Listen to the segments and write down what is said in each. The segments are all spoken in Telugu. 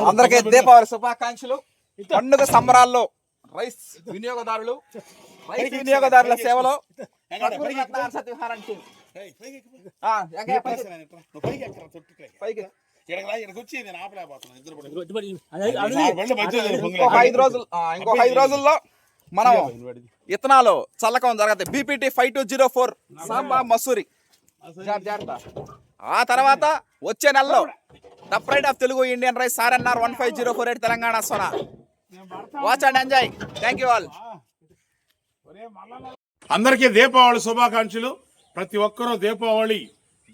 అందరికీ దీపావళి శుభాకాంక్షలు. పండుగ సంబరాల్లో రైస్ వినియోగదారులు రైస్ వినియోగదారుల సేవలో. ఇంకొక ఐదు రోజుల్లో మనం ఇత్తనాలు చల్లకం జరగదు BPT five two zero four Samba Masuri. ఆ తర్వాత వచ్చే నెలలో the pride of Telugu Indian rice sir అన్నారు one five zero four eight Telangana Sona watch and enjoy thank you all అందరికీ దీపావళి శుభాకాంక్షలు. ప్రతి ఒక్కరూ దీపావళి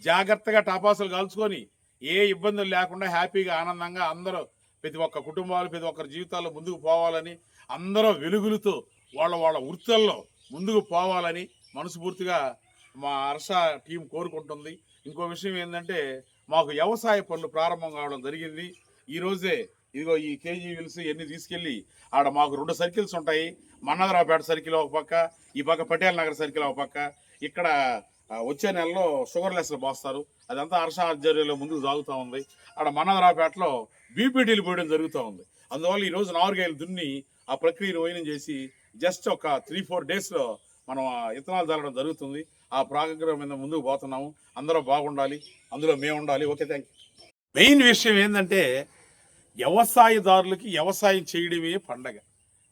జాగ్రత్తగా టపాసులు కాల్చుకొని ఏ ఇబ్బందులు లేకుండా హ్యాపీగా ఆనందంగా అందరూ ప్రతి ఒక్క కుటుంబాలు ప్రతి ఒక్కరి జీవితాల్లో ముందుకు పోవాలని అందరూ వెలుగులతో వాళ్ళ వాళ్ళ వృత్తుల్లో ముందుకు పోవాలని మనస్ఫూర్తిగా మా హర్ష టీం కోరుకుంటుంది. ఇంకో విషయం ఏంటంటే మాకు వ్యవసాయ పనులు ప్రారంభం కావడం జరిగింది. ఈరోజే ఇదిగో ఈ కేజీ విల్స్ ఇవన్నీ తీసుకెళ్ళి ఆడ మాకు రెండు సర్కిల్స్ ఉంటాయి. మన్నదరావుపేట సర్కిల్ ఒక పక్క ఈ పక్క పటేల్ నగర్ సర్కిల్ ఒక పక్క. ఇక్కడ వచ్చే నెలలో షుగర్ లెస్లు పోస్తారు అదంతా హర్ష ఆధ్వర్యంలో ముందుకు సాగుతూ ఉంది. ఆడ మన్నదరావుపేటలో బీపీటీలు పోయడం జరుగుతూ ఉంది. అందువల్ల ఈ రోజు నారుగాయలు దున్ని ఆ ప్రక్రియను వైనం చేసి జస్ట్ ఒక త్రీ ఫోర్ డేస్లో మనం ఆ జరగడం జరుగుతుంది. ఆ ప్రాగ్రహం మీద ముందుకు పోతున్నాము. అందరూ బాగుండాలి. అందులో మేము ఉండాలి ఓకే థ్యాంక్ యూ. మెయిన్ విషయం ఏంటంటే వ్యవసాయదారులకి వ్యవసాయం చేయడమే పండగ.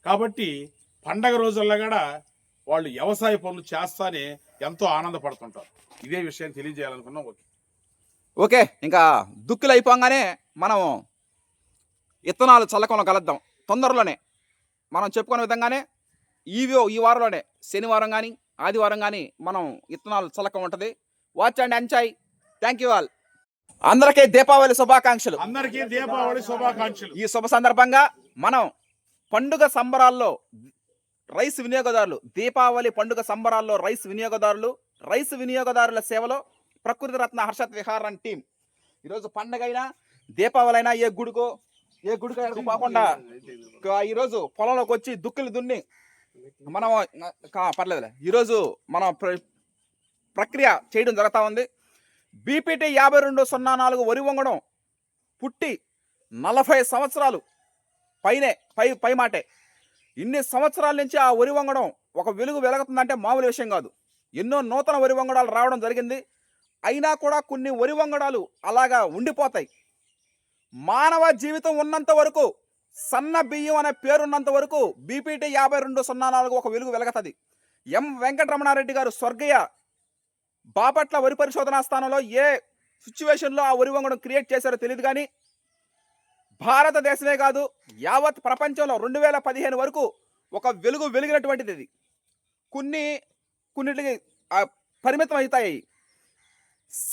కాబట్టి పండగ రోజుల్లో కూడా వాళ్ళు వ్యవసాయ పనులు చేస్తానే ఎంతో ఆనందపడుతుంటారు. ఇదే విషయం తెలియజేయాలనుకున్నాం. ఓకే. ఓకే ఇంకా దుక్కులు అయిపోగానే మనం ఇత్తనాలు చల్లకంలో కలుద్దాం. తొందరలోనే మనం చెప్పుకునే విధంగానే ఈ ఈ వారంలోనే శనివారం కానీ ఆదివారం కానీ మనం ఇత్తనాలు చల్లకం ఉంటుంది. Watch and enjoy thank you all అందరికీ దీపావళి శుభాకాంక్షలు. అందరికీ దీపావళి శుభాకాంక్షలు. ఈ శుభ సందర్భంగా మనం పండుగ సంబరాల్లో రైస్ వినియోగదారులు దీపావళి పండుగ సంబరాల్లో రైస్ వినియోగదారులు రైస్ వినియోగదారుల సేవలో ప్రకృతి రత్న హర్షత్ విహారం టీం ఈరోజు పండగ అయినా దీపావళి అయినా ఏ గుడికో ఏ గుడికో పోకుండా ఈరోజు పొలంలోకి వచ్చి దుక్కులు దున్ని మనం పర్లేదులే. ఈరోజు మనం ప్ర- ప్రక్రియ చేయడం జరుగుతూ ఉంది. బీపీటీ యాభై రెండు సున్నా నాలుగు వరి వంగడం పుట్టి నలభై సంవత్సరాలు పైనే పై పై మాటే. ఇన్ని సంవత్సరాల నుంచి ఆ వరి వంగడం ఒక వెలుగు వెలుగుతుందంటే మామూలు విషయం కాదు. ఎన్నో నూతన వరి వంగడాలు రావడం జరిగింది. అయినా కూడా కొన్ని వరి వంగడాలు అలాగా ఉండిపోతాయి. మానవ జీవితం ఉన్నంత వరకు సన్న బియ్యం అనే పేరున్నంత వరకు బీపీటీ యాభై రెండు సున్నా నాలుగు ఒక వెలుగు వెలగతది. ఎం వెంకటరమణారెడ్డి గారు స్వర్గీయ బాపట్ల వరి పరిశోధనా స్థానంలో ఏ సిచ్యువేషన్లో ఆ వరి వంగడం క్రియేట్ చేశారో తెలియదు కానీ భారతదేశమే కాదు యావత్ ప్రపంచంలో రెండు వేల పదిహేను వరకు ఒక వెలుగు వెలిగినటువంటిది ఇది. కొన్ని కొన్నిటికి పరిమితం అవుతాయి.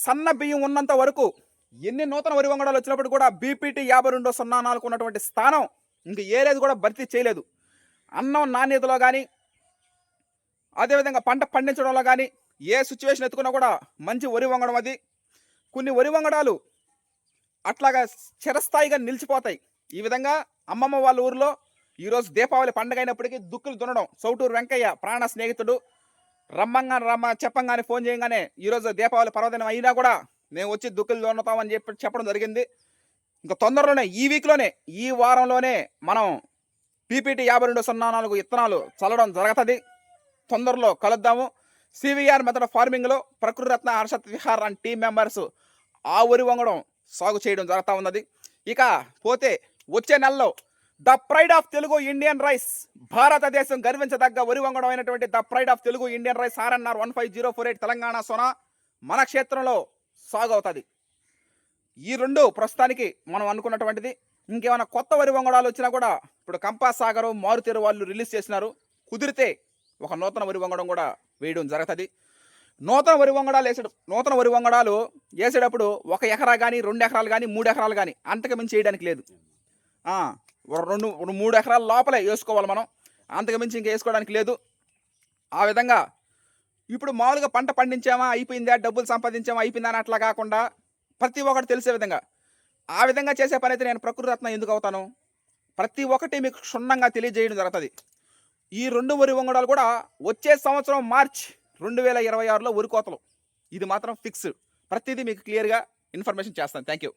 సన్న బియ్యం ఉన్నంత వరకు ఎన్ని నూతన వరి వంగడాలు వచ్చినప్పుడు కూడా బీపీటీ యాభై రెండు సున్నా నాలుగు ఉన్నటువంటి స్థానం ఇంక ఏరేది కూడా భర్తీ చేయలేదు. అన్నం నాణ్యతలో కానీ అదేవిధంగా పంట పండించడంలో కానీ ఏ సిచ్యువేషన్ ఎత్తుకున్నా కూడా మంచి వరి వంగడం అది. కొన్ని వరి వంగడాలు అట్లాగా చిరస్థాయిగా నిలిచిపోతాయి. ఈ విధంగా అమ్మమ్మ వాళ్ళ ఊరిలో ఈరోజు దీపావళి పండుగ అయినప్పటికీ దుక్కులు దున్నడం. చౌటూరు వెంకయ్య ప్రాణ స్నేహితుడు. రమ్మంగా రమ్మ చెప్పంగానే ఫోన్ చేయగానే ఈరోజు దీపావళి పర్వదినం అయినా కూడా మేము వచ్చి దుక్కులు దొన్నుతామని చెప్పి చెప్పడం జరిగింది. ఇంకా తొందరలోనే ఈ వీక్లోనే ఈ వారంలోనే మనం పీపీటీ యాభై రెండు సున్నా నాలుగు ఇత్తనాలు చల్లడం జరుగుతుంది. తొందరలో కలుద్దాము. CVR method ఫార్మింగ్లో Prakriti Ratna Harshad Vihar and team members ఆ వరి వంగడం సాగు చేయడం జరుగుతూ ఉన్నది. ఇక పోతే వచ్చే నెలలో the pride of Telugu Indian rice భారతదేశం గర్వించదగ్గ వరి వంగడం అయినటువంటి the pride of Telugu Indian rice RNR one five zero four eight Telangana Sona మన క్షేత్రంలో సాగు అవుతుంది ఈ రెండు ప్రస్తుతానికి మనం అనుకున్నటువంటిది. ఇంకేమైనా కొత్త వరి వంగడాలు వచ్చినా కూడా ఇప్పుడు కంపా సాగరు మారుతీరు వాళ్ళు రిలీజ్ చేసినారు. కుదిరితే ఒక నూతన వరి వంగడం కూడా వేయడం జరుగుతుంది. నూతన వరి వంగడాలు వేసే నూతన వరి వంగడాలు వేసేటప్పుడు ఒక ఎకరా కానీ రెండు ఎకరాలు కానీ మూడు ఎకరాలు కానీ అంతకు మించి వేయడానికి లేదు. రెండు రెండు మూడు ఎకరాల లోపలే వేసుకోవాలి మనం. అంతకు మించి ఇంకా వేసుకోవడానికి లేదు. ఆ విధంగా ఇప్పుడు మామూలుగా పంట పండించామా అయిపోయిందా డబ్బులు సంపాదించామా అయిపోయిందా అని అట్లా కాకుండా ప్రతి ఒక్కటి తెలిసే విధంగా. ఆ విధంగా చేసే పని అయితే నేను ప్రకృతి రత్నం ఎందుకు అవుతాను? ప్రతి ఒక్కటి మీకు క్షుణ్ణంగా తెలియజేయడం జరుగుతుంది. ఈ రెండు వరి వంగడాలు కూడా వచ్చే సంవత్సరం మార్చ్ రెండు వేల ఇరవై ఆరులో వరి కోతలు. ఇది మాత్రం ఫిక్స్ ప్రతిదీ మీకు క్లియర్గా ఇన్ఫర్మేషన్ చేస్తాను. Thank you